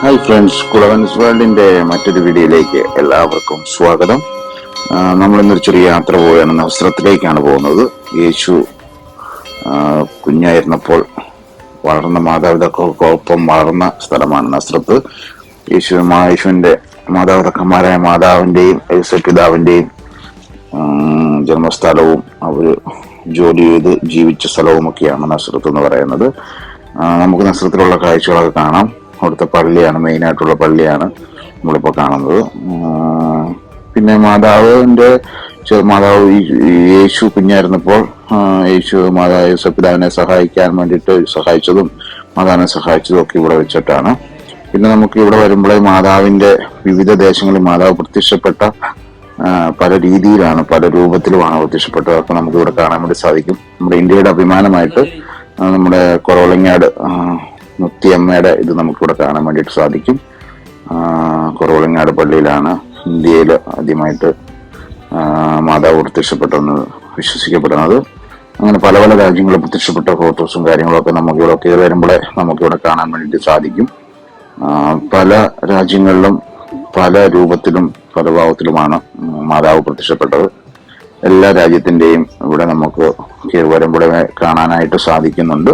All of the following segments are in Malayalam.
ഹായ് ഫ്രണ്ട്സ് കുളവൻസ് വേൾഡിന്റെ മറ്റൊരു വീഡിയോയിലേക്ക് എല്ലാവർക്കും സ്വാഗതം. നമ്മൾ ഇന്നൊരു ചെറിയ യാത്ര പോവുകയാണ്. നസ്രത്തിലേക്കാണ് പോകുന്നത്. യേശു കുഞ്ഞായിരുന്നപ്പോൾ വളർന്ന മാതാപിതാക്കൾക്കൊപ്പം വളർന്ന സ്ഥലമാണ് നസ്രത്ത്. യേശു യേശുവിന്റെ മാതാപിതാക്കന്മാരായ മാതാവിന്റെയും പിതാവിന്റെയും ജന്മസ്ഥലവും അവർ ജോലി ചെയ്ത് ജീവിച്ച സ്ഥലവുമൊക്കെയാണ് നസ്രത്ത് എന്ന് പറയുന്നത്. നമുക്ക് നസ്രത്തിലുള്ള കാഴ്ചകളൊക്കെ കാണാം. അവിടുത്തെ പള്ളിയാണ് മെയിൻ ആയിട്ടുള്ള പള്ളിയാണ് നമ്മളിപ്പോൾ കാണുന്നത്. പിന്നെ മാതാവിന്റെ ചെ- മാതാവ് യേശു കുഞ്ഞായിരുന്നപ്പോൾ യേശു മാതാവ് യേശുപിതാവിനെ സഹായിക്കാൻ വേണ്ടിയിട്ട് സഹായിച്ചതും മാതാവിനെ സഹായിച്ചതും ഒക്കെ ഇവിടെ വെച്ചിട്ടാണ്. പിന്നെ നമുക്ക് ഇവിടെ വരുമ്പോഴേ മാതാവിന്റെ വിവിധ ദേശങ്ങളിൽ മാതാവ് പ്രത്യക്ഷപ്പെട്ട പല രീതിയിലാണ് പല രൂപത്തിലുമാണ് പ്രത്യക്ഷപ്പെട്ടതൊക്കെ നമുക്ക് ഇവിടെ കാണാൻ വേണ്ടി സാധിക്കും. നമ്മുടെ ഇന്ത്യയുടെ അഭിമാനമായിട്ട് നമ്മുടെ കൊറോളങ്ങാട് മുത്തിയമ്മയുടെ ഇത് നമുക്കിവിടെ കാണാൻ വേണ്ടിയിട്ട് സാധിക്കും. ആ, കൊറോളങ്ങാട് പള്ളിയിലാണ് ഇന്ത്യയിൽ ആദ്യമായിട്ട് മാതാവ് പ്രത്യക്ഷപ്പെട്ടെന്ന് വിശ്വസിക്കപ്പെടുന്നത്. അങ്ങനെ പല പല രാജ്യങ്ങളിൽ പ്രത്യക്ഷപ്പെട്ട ഫോട്ടോസും കാര്യങ്ങളൊക്കെ നമുക്കിവിടെ കയറി വരുമ്പോഴേ നമുക്കിവിടെ കാണാൻ വേണ്ടിയിട്ട് സാധിക്കും. പല രാജ്യങ്ങളിലും പല രൂപത്തിലും പല ഭാവത്തിലുമാണ് മാതാവ് പ്രത്യക്ഷപ്പെട്ടത്. എല്ലാ രാജ്യത്തിന്റെയും ഇവിടെ നമുക്ക് കയറി വരുമ്പോഴേ കാണാനായിട്ട് സാധിക്കുന്നുണ്ട്.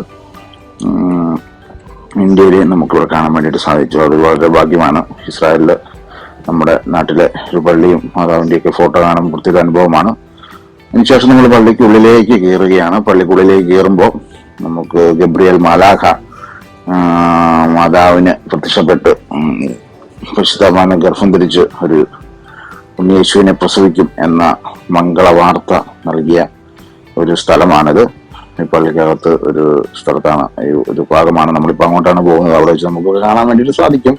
ഇന്ത്യയിൽ നമുക്കിവിടെ കാണാൻ വേണ്ടിയിട്ട് സാധിച്ചു. അത് വളരെ ഭാഗ്യമാണ്. ഇസ്രായേലിൽ നമ്മുടെ നാട്ടിലെ ഒരു പള്ളിയും മാതാവിന്റെയൊക്കെ ഫോട്ടോ കാണാൻ പ്രത്യേക അനുഭവമാണ്. അതിനുശേഷം നമ്മൾ പള്ളിക്കുള്ളിലേക്ക് കയറുകയാണ്. പള്ളിക്കുള്ളിലേക്ക് കയറുമ്പോൾ നമുക്ക് ഗബ്രിയൽ മാലാഖ മാതാവിന് പ്രത്യക്ഷപ്പെട്ട് പരിശുദ്ധമാനെ ഗർഭം ധരിച്ച് ഒരു ഉണ്ണിയേശുവിനെ പ്രസവിക്കും എന്ന മംഗള വാർത്ത നൽകിയ ഒരു സ്ഥലമാണിത്. ഈ പള്ളിക്കകത്ത് ഒരു സ്ഥലത്താണ് ഈ ഒരു ഭാഗമാണ് നമ്മളിപ്പോൾ അങ്ങോട്ടാണ് പോകുന്നത്. അവിടെ വെച്ച് നമുക്ക് കാണാൻ വേണ്ടിയിട്ട് സാധിക്കും.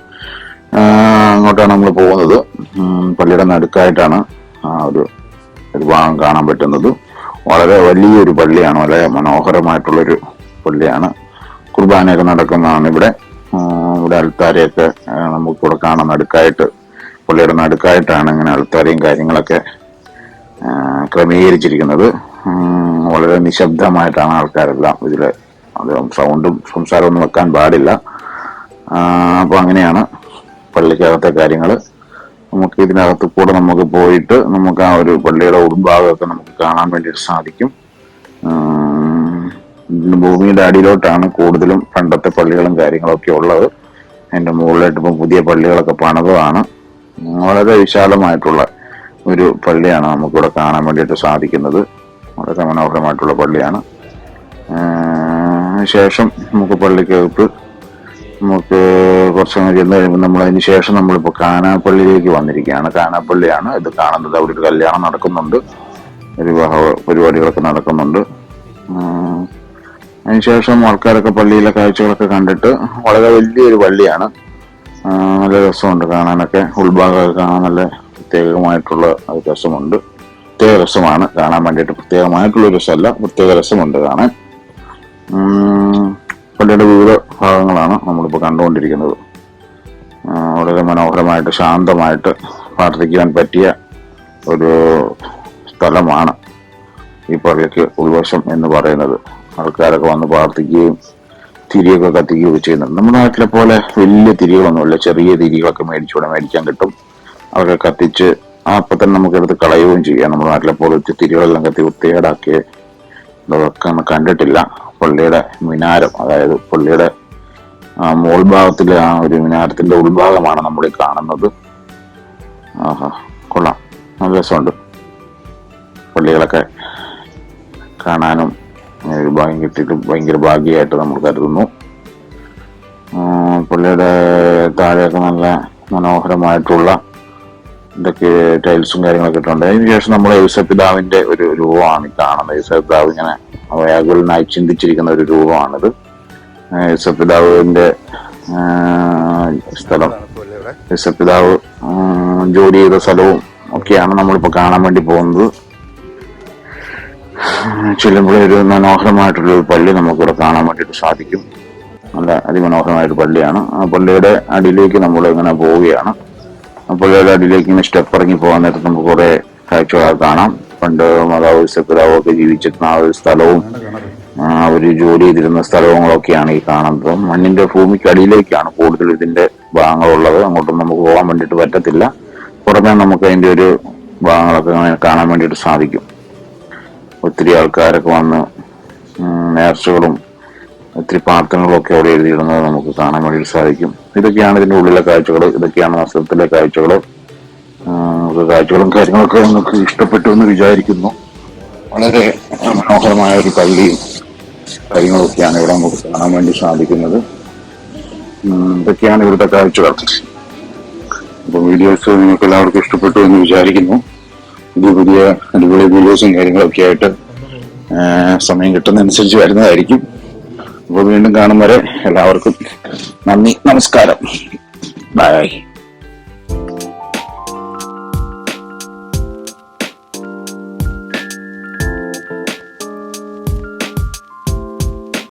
അങ്ങോട്ടാണ് നമ്മൾ പോകുന്നത്. പള്ളിയുടെ നടുക്കായിട്ടാണ് ആ ഒരു ഒരു ഭാഗം കാണാൻ പറ്റുന്നത്. വളരെ വലിയൊരു പള്ളിയാണ് വളരെ മനോഹരമായിട്ടുള്ളൊരു പള്ളിയാണ്. കുർബാനയൊക്കെ നടക്കുന്നതാണ് ഇവിടെ. ഇവിടെ അൽത്താരയൊക്കെ നമുക്കിവിടെ കാണാൻ നടുക്കായിട്ട് പള്ളിയുടെ നടുക്കായിട്ടാണ് ഇങ്ങനെ അൽത്താരയും കാര്യങ്ങളൊക്കെ ക്രമീകരിച്ചിരിക്കുന്നത്. വളരെ നിശബ്ദമായിട്ടാണ് ആൾക്കാരെല്ലാം ഇതിൽ അത് സൗണ്ടും സംസാരമൊന്നും വെക്കാൻ പാടില്ല. അപ്പോൾ അപ്പൊ അങ്ങനെയാണ് പള്ളിക്കകത്തെ കാര്യങ്ങൾ നമുക്ക് ഇതിനകത്ത് കൂടെ നമുക്ക് പോയിട്ട് നമുക്ക് ആ ഒരു പള്ളിയുടെ ഉൾഭാഗമൊക്കെ നമുക്ക് കാണാൻ വേണ്ടിയിട്ട് സാധിക്കും. ഭൂമിയുടെ അടിയിലോട്ടാണ് കൂടുതലും പണ്ടത്തെ പള്ളികളും കാര്യങ്ങളൊക്കെ ഉള്ളത്. അതിന്റെ മുകളിലായിട്ട് ഇപ്പം പുതിയ പള്ളികളൊക്കെ പണിതതാണ്. വളരെ വിശാലമായിട്ടുള്ള ഒരു പള്ളിയാണ് നമുക്കിവിടെ കാണാൻ വേണ്ടിയിട്ട് സാധിക്കുന്നത്. വളരെ മനോഹരമായിട്ടുള്ള പള്ളിയാണ്. ശേഷം നമുക്ക് പള്ളിക്കകത്ത് നമുക്ക് കുറച്ചങ്ങ് ചെന്ന് കഴിയുമ്പോൾ നമ്മൾ അതിന് ശേഷം നമ്മളിപ്പോൾ കാനാപ്പള്ളിയിലേക്ക് വന്നിരിക്കുകയാണ്. കാനാപ്പള്ളിയാണ് ഇത് കാണുന്നത്. അവിടെ ഒരു കല്യാണം നടക്കുന്നുണ്ട്. വിവാഹ പരിപാടികളൊക്കെ നടക്കുന്നുണ്ട്. അതിനുശേഷം ആൾക്കാരൊക്കെ പള്ളിയിലെ കാഴ്ചകളൊക്കെ കണ്ടിട്ട് വളരെ വലിയൊരു പള്ളിയാണ്. നല്ല രസമുണ്ട് കാണാനൊക്കെ. ഉൾഭാഗമൊക്കെ കാണാൻ നല്ല പ്രത്യേകമായിട്ടുള്ള രസമുണ്ട് പ്രത്യേക രസമാണ് കാണാൻ വേണ്ടിയിട്ട്. പ്രത്യേകമായിട്ടുള്ള രസമല്ല പ്രത്യേക രസമുണ്ട് കാണാൻ. പള്ളിയുടെ വിവിധ ഭാഗങ്ങളാണ് നമ്മളിപ്പോൾ കണ്ടുകൊണ്ടിരിക്കുന്നത്. വളരെ മനോഹരമായിട്ട് ശാന്തമായിട്ട് പ്രാർത്ഥിക്കുവാൻ പറ്റിയ ഒരു സ്ഥലമാണ് ഈ പള്ളിക്ക് ഉൾവശം എന്ന് പറയുന്നത്. ആൾക്കാരൊക്കെ വന്ന് പ്രാർത്ഥിക്കുകയും തിരിയൊക്കെ കത്തിക്കുകയൊക്കെ ചെയ്യുന്നുണ്ട്. നമ്മുടെ നാട്ടിലെ പോലെ വലിയ തിരികളൊന്നുമില്ല. ചെറിയ തിരികളൊക്കെ മേടിച്ചുകൂടെ മേടിക്കാൻ കിട്ടും. അതൊക്കെ കത്തിച്ച് അപ്പം തന്നെ നമുക്ക് എടുത്ത് കളയുകയും ചെയ്യാം. നമ്മുടെ നാട്ടിലെ പോലെ തിരികളെല്ലാം കത്തി വൃത്തികേടാക്കി ഇതൊക്കെ ഒന്ന് കണ്ടിട്ടില്ല. പള്ളിയുടെ മിനാരം അതായത് പള്ളിയുടെ ആ മോൾഭാഗത്തിലെ ആ ഒരു മിനാരത്തിന്റെ ഉൾഭാഗമാണ് നമ്മൾ ഈ കാണുന്നത്. ആഹാ കൊള്ളാം. നല്ല രസമുണ്ട്. പള്ളികളൊക്കെ കാണാനും ഒരു ഭാഗ്യം കിട്ടിയിട്ട് ഭയങ്കര ഭാഗ്യമായിട്ട് നമ്മൾ കരുതുന്നു. പള്ളിയുടെ താഴെയൊക്കെ നല്ല മനോഹരമായിട്ടുള്ള ഇതൊക്കെ ടൈൽസും കാര്യങ്ങളൊക്കെ ഇട്ടുണ്ട്. അതിന് ശേഷം നമ്മൾ യേശുപിതാവിന്റെ ഒരു രൂപമാണ് കാണുന്നത്. യേശുപിതാവ് ഇങ്ങനെ വ്യാകുലനായി ചിന്തിച്ചിരിക്കുന്ന ഒരു രൂപമാണിത്. ആ, യേശുപിതാവിന്റെ സ്ഥലം. ആ, ജോലി ചെയ്ത സ്ഥലവും ഒക്കെയാണ് നമ്മളിപ്പോൾ കാണാൻ വേണ്ടി പോകുന്നത്. ചെല്ലുമ്പോൾ ഒരു മനോഹരമായിട്ടുള്ള ഒരു പള്ളി നമുക്കിവിടെ കാണാൻ വേണ്ടിയിട്ട് സാധിക്കും. നല്ല അതിമനോഹരമായൊരു പള്ളിയാണ്. ആ പള്ളിയുടെ അടിയിലേക്ക് നമ്മൾ ഇങ്ങനെ പോവുകയാണ്. ആ അതിലേക്ക് സ്റ്റെപ്പ് ഇറങ്ങി പോകാൻ നേരത്ത് നമുക്ക് കുറെ കാഴ്ചകളൊക്കെ കാണാം. പണ്ട് മാതാവ് സെക്കുരാവും ഒക്കെ ജീവിച്ചിരുന്ന ആ ഒരു സ്ഥലവും അവർ ജോലി ചെയ്തിരുന്ന സ്ഥലങ്ങളൊക്കെയാണ് ഈ കാണുന്നത്. മണ്ണിന്റെ ഭൂമിക്കടിയിലേക്കാണ് കൂടുതൽ ഇതിന്റെ ഭാഗങ്ങളുള്ളത്. അങ്ങോട്ടും നമുക്ക് പോകാൻ വേണ്ടിയിട്ട് പറ്റത്തില്ല. പുറമേ നമുക്ക് അതിന്റെ ഒരു ഭാഗങ്ങളൊക്കെ കാണാൻ വേണ്ടിയിട്ട് സാധിക്കും. ഒത്തിരി ആൾക്കാരൊക്കെ വന്ന് നേർച്ചകളും ഒത്തിരി പാത്രങ്ങളൊക്കെ അവിടെ എഴുതിയിടുന്നത് നമുക്ക് കാണാൻ വേണ്ടി സാധിക്കും. ഇതൊക്കെയാണ് ഇതിന്റെ ഉള്ളിലെ കാഴ്ചകൾ ഇതൊക്കെയാണ് വസ്ത്രത്തിലെ കാഴ്ചകൾ കാഴ്ചകളും കാര്യങ്ങളൊക്കെ നമുക്ക് ഇഷ്ടപ്പെട്ടു എന്ന് വിചാരിക്കുന്നു. വളരെ മനോഹരമായ ഒരു പള്ളിയും കാര്യങ്ങളൊക്കെയാണ് ഇവിടെ നമുക്ക് കാണാൻ വേണ്ടി സാധിക്കുന്നത്. ഇതൊക്കെയാണ് ഇവിടുത്തെ കാഴ്ചകൾ. അപ്പൊ വീഡിയോസ് നിങ്ങൾക്ക് എല്ലാവർക്കും ഇഷ്ടപ്പെട്ടു എന്ന് വിചാരിക്കുന്നു. പുതിയ പുതിയ അടിപൊളി വീഡിയോസും കാര്യങ്ങളൊക്കെ ആയിട്ട് സമയം കിട്ടുന്നതനുസരിച്ച് വരുന്നതായിരിക്കും. അപ്പോൾ വീണ്ടും കാണും വരെ എല്ലാവർക്കും നന്ദി നമസ്കാരം. ബൈ